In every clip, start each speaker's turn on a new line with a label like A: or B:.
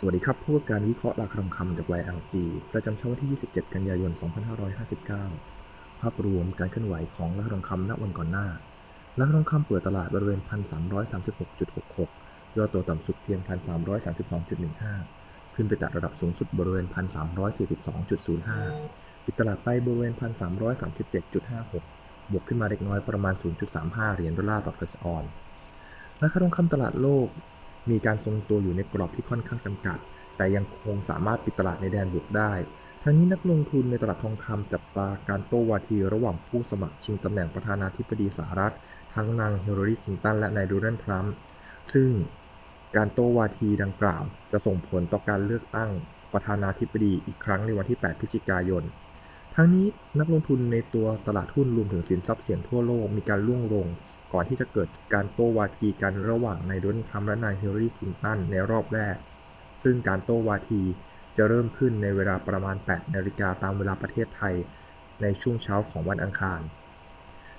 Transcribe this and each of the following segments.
A: สวัสดีครับพวกการวิเคราะห์ราคาทองคำจาก YLG ประจำช่วงวันที่ 27 กันยายน 2559 ภาพรวมการเคลื่อนไหวของราคาทองคำณวันก่อนหน้า ราคาทองคำเปิดตลาดบริเวณ 1,336.66 ย่อตัวต่ำสุดเพียง 1,332.15 ขึ้นไปแตะระดับสูงสุดบริเวณ 1,342.05 ปิดตลาดไปบริเวณ 1,337.56 บวกขึ้นมาเล็กน้อยประมาณ 0.35 เหรียญดอลลาร์ต่อเฟสออนราคาทองคำตลาดโลก มีการทรงตัวอยู่ในกรอบที่ค่อนข้างจำกัด แต่ยังคงสามารถปิดตลาดในแดนบวกได้ ทั้งนี้นักลงทุนในตลาดทองคำจับตาการโต้วาทีระหว่างผู้สมัครชิงตำแหน่งประธานาธิบดีสหรัฐ ทั้งนางเฮเลอรีคลินตันและนายโดนัลด์ทรัมป์ซึ่งการโต้วาทีดังกล่าว จะส่งผลต่อการเลือกตั้งประธานาธิบดีอีกครั้งในวันที่ 8 พฤศจิกายน ทั้งนี้นักลงทุนในตัวตลาดหุ้นรวมถึงสินทรัพย์เสี่ยงทั่วโลกมีการร่วงลง ก่อนที่จะเกิดการโต้วาทีกันระหว่างนายโดนัลด์ทรัมป์และนายเฮเลอรีคลินตันในรอบแรก ซึ่งการโต้วาทีจะเริ่มขึ้นในเวลาประมาณ 8 นาฬิกาตามเวลาประเทศไทย ในช่วงเช้าของวันอังคาร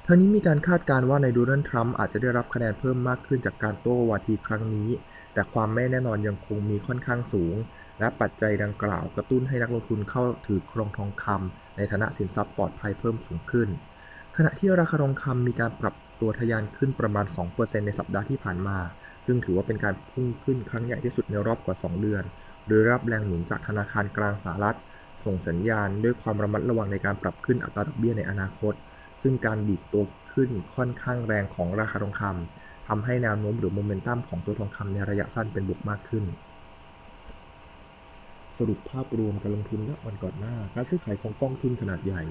A: ทั้งนี้มีการคาดการณ์ว่านายโดนัลด์ทรัมป์อาจจะได้รับคะแนนเพิ่มมากขึ้นจากการโต้วาทีครั้งนี้ แต่ความไม่แน่นอนยังคงมีค่อนข้างสูง และปัจจัยดังกล่าวกระตุ้นให้นักลงทุนเข้าถือครองทองคำในฐานะสินทรัพย์ปลอดภัยเพิ่มสูงขึ้น ขณะที่ราคาทองคำมีการปรับ ตัวทะยานขึ้นประมาณ 2%ในสัปดาห์ที่ผ่านมา ซึ่งถือว่าเป็นการพุ่งขึ้นครั้งใหญ่ที่สุดในรอบกว่า 2 เดือน โดยรับแรงหนุนจากธนาคารกลางสหรัฐ ส่งสัญญาณด้วยความระมัดระวังในการปรับขึ้นอัตราดอกเบี้ยในอนาคต ซึ่งการดีดตัวขึ้นค่อนข้างแรงของราคาทองคำทำให้แนวโน้มหรือโมเมนตัมของตัวทองคำในระยะสั้นเป็นบวกมากขึ้นสรุปภาพรวมการลงทุนณวันก่อนหน้า การซื้อขายของกองทุนขนาดใหญ่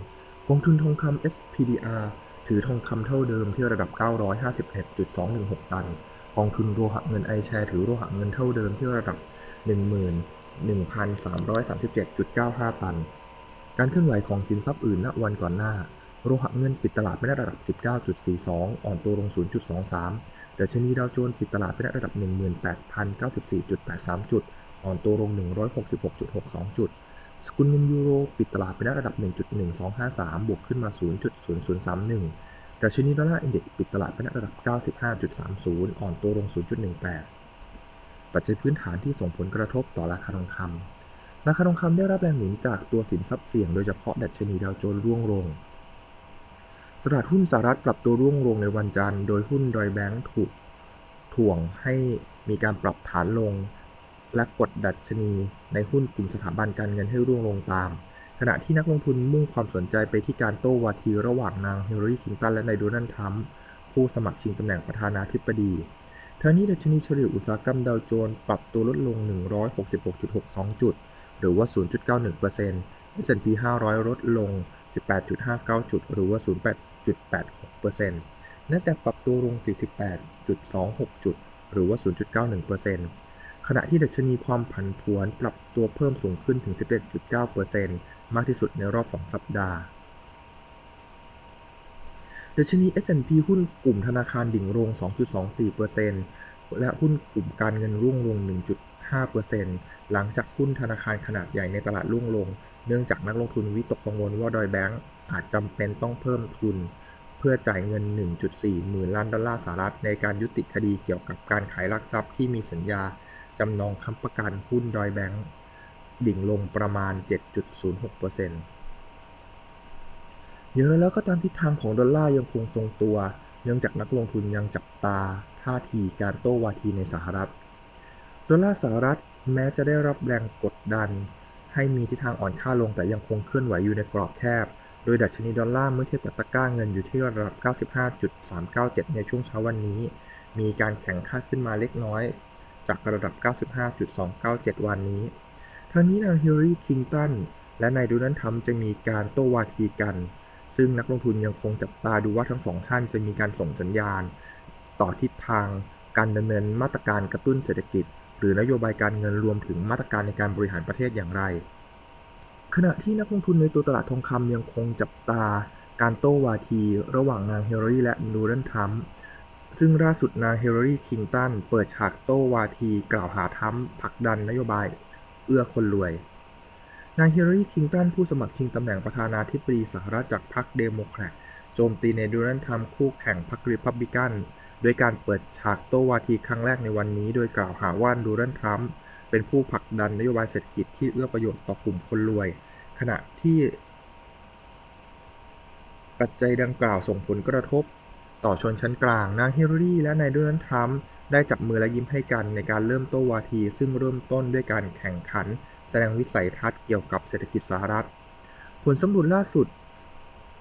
A: กองทุนทองคำ SPDR ถือทองคำเท่าเดิมที่ระดับ 951.216 ตัน กองทุนโลหะเงินไอแชร์ถือโลหะเงินเท่าเดิมที่ระดับ 11,337.95 ตัน การเคลื่อนไหวของสินทรัพย์อื่นณวันก่อนหน้า โลหะเงินปิดตลาดไม่ได้ระดับ 19.42 อ่อนตัวลง 0.23ดัชนีดาวโจนส์ปิดตลาดไม่ได้ระดับ 18,094.83 จุด อ่อนตัวลง 166.62 จุด สกุลเงินยูโรปิดตลาดไปได้ระดับ 1.1253 บวกขึ้นมา 0.0031ดัชนีดอลลาร์อินเด็กซ์ปิดตลาดไปได้ระดับ 95.30 อ่อนตัวลง 0.18 ปัจจัยพื้นฐานที่ส่งผลกระทบต่อราคาทองคำราคาทองคำได้รับแรงหนุนจากตัวสินทรัพย์เสี่ยงโดยเฉพาะดัชนีดาวโจนส์ร่วงลงตลาดหุ้นสหรัฐปรับตัวร่วงลงในวันจันทร์ โดยหุ้นดอยแบงก์ถูกถ่วงให้มีการปรับฐานลง และกดดัชนีในหุ้นกลุ่มสถาบันการเงินให้ร่วงลงตาม ขณะที่นักลงทุนมุ่งความสนใจไปที่การโต้วาทีระหว่างนางเฮเลอรีคินตันและนายโดนัลด์ทรัมป์ผู้สมัครชิงตำแหน่งประธานาธิบดีทั้งนี้ดัชนีเฉลี่ยอุตสาหกรรมดาวโจนส์ปรับตัวลดลง 166.62 จุด หรือว่า 0.91% S&P 500 ลดลง 18.59 จุด หรือว่า 0.86% NASDAQ ปรับตัวลง 48.26 จุด หรือว่า 0.91% ขณะที่ดัชนีความผันผวนปรับตัวเพิ่มสูงขึ้นถึง 11.9%มากที่สุดในรอบ 2 สัปดาห์ดัชนี S&P หุ้นกลุ่มธนาคารดิ่งลง 2.24%และหุ้นกลุ่มการเงินร่วงลง 1.5%หลังจากหุ้นธนาคารขนาดใหญ่ในตลาดร่วงลง เนื่องจากนักลงทุนวิตกกังวลว่าดอยแบงก์อาจจำเป็นต้องเพิ่มทุน เพื่อจ่ายเงิน 1.4 หมื่นล้านดอลลาร์สหรัฐในการยุติคดีเกี่ยวกับการขายลักทรัพย์ที่มีสัญญา จำนองค้ำประกันหุ้นดอยแบงก์ดิ่งลงประมาณ 7.06%อย่างไรแล้วก็ตามทิศทางของดอลลาร์ยังคงทรงตัว เนื่องจากนักลงทุนยังจับตาท่าทีการโต้วาทีในสหรัฐ ดอลลาร์สหรัฐแม้จะได้รับแรงกดดัน ให้มีทิศทางอ่อนค่าลงแต่ยังคงเคลื่อนไหวอยู่ในกรอบแคบ โดยดัชนีดอลลาร์เมื่อเทียบกับตะก้าเงินอยู่ที่ระดับ 95.397 ในช่วงเช้าวันนี้ มีการแข่งค่าขึ้นมาเล็กน้อย จากระดับ 95.297 วันนี้ ทั้งนี้นางฮิลลารีคลินตันและนายโดนัลด์ทรัมจะมีการโต้วาทีกัน ซึ่งนักลงทุนยังคงจับตาดูว่าทั้งสองท่านจะมีการส่งสัญญาณ ต่อทิศทางการดำเนินมาตรการกระตุ้นเศรษฐกิจ หรือนโยบายการเงินรวมถึงมาตรการในการบริหารประเทศอย่างไร ขณะที่นักลงทุนในตัวตลาดทองคำยังคงจับตาการโต้วาที ระหว่างนางเฮเลอรีและโดนัลด์ทรัมป์ ซึ่งล่าสุดนางเฮเลอรีคินตันเปิดฉากโต้วาทีกล่าวหาทรัมผลักดันนโยบาย เอื้อคนรวย นายฮิลลารีคินตันผู้สมัครชิงตำแหน่งประธานาธิบดีสหรัฐจากพรรคเดโมแครตโจมตีในโดนัลด์ทรัมป์คู่แข่งพรรครีพับลิกันโดยการเปิดฉากโต้วาทีครั้งแรกในวันนี้ โดยกล่าวหาว่าโดนัลด์ทรัมป์เป็นผู้ผลักดันนโยบายเศรษฐกิจที่เอื้อประโยชน์ต่อกลุ่มคนรวย ขณะที่ปัจจัยดังกล่าวส่งผลกระทบ ต่อชนชั้นกลาง นางฮิลลารีและนายโดนัลด์ทรัมป์ได้จับมือและยิ้มให้กันในการเริ่มโต้วาที ซึ่งเริ่มต้นด้วยการแข่งขัน แสดงวิสัยทัศน์เกี่ยวกับเศรษฐกิจสหรัฐ ผลสำรวจล่าสุด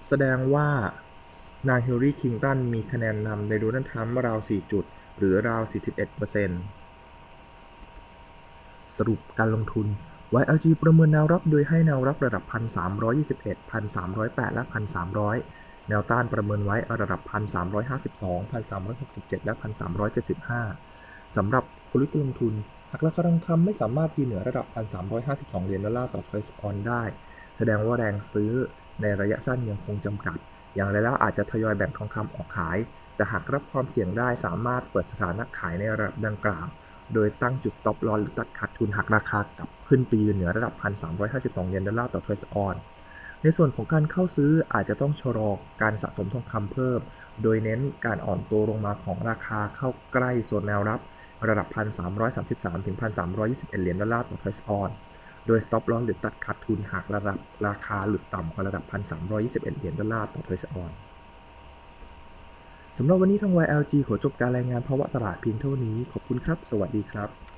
A: แสดงว่านางฮิลลารีคลินตันมีคะแนนนำในโดนัลด์ทรัมป์ราว 4 จุด หรือราว 41%สรุปการลงทุน YLG ประเมินแนวรับโดยให้แนวรับระดับ 1,321 1,308 และ 1,300 แนวต้านประเมินไว้ระดับ 1,352 1,367 และ 1,375 สำหรับกลยุทธ์ลงทุน หากราคาทองคำไม่สามารถยืนเหนือระดับ 1,352 เหรียญดอลลาร์ต่อเทรซออนได้ แสดงว่าแรงซื้อในระยะสั้นยังคงจำกัด อย่างไรแล้วอาจจะทยอยแบ่งทองคำออกขาย แต่หากรับความเสี่ยงได้สามารถเปิดสถานะขายในระดับดังกล่าว โดยตั้งจุด stop loss หรือตัดขาดทุนหากราคากลับขึ้นไปยืนเหนือระดับ 1,352 เหรียนดอลลาร์ต่อเทรซออน ในส่วนของการเข้าซื้ออาจจะต้องชะลอการสะสมทองคำเพิ่ม โดยเน้นการอ่อนตัวลงมาของราคาเข้าใกล้โซนแนวรับ ระดับ 1,333 ถึง 1,321 เหรียญดอลลาร์ต่อเทรซออน โดย stop loss หรือตัดขาดทุนหากระดับราคาหลุดต่ำกว่าระดับ 1,321 เหรียญดอลลาร์ต่อเทรซออนสำหรับวันนี้ทาง YLG ขอจบการรายงานภาวะตลาดเพียงเท่านี้ ขอบคุณครับ สวัสดีครับ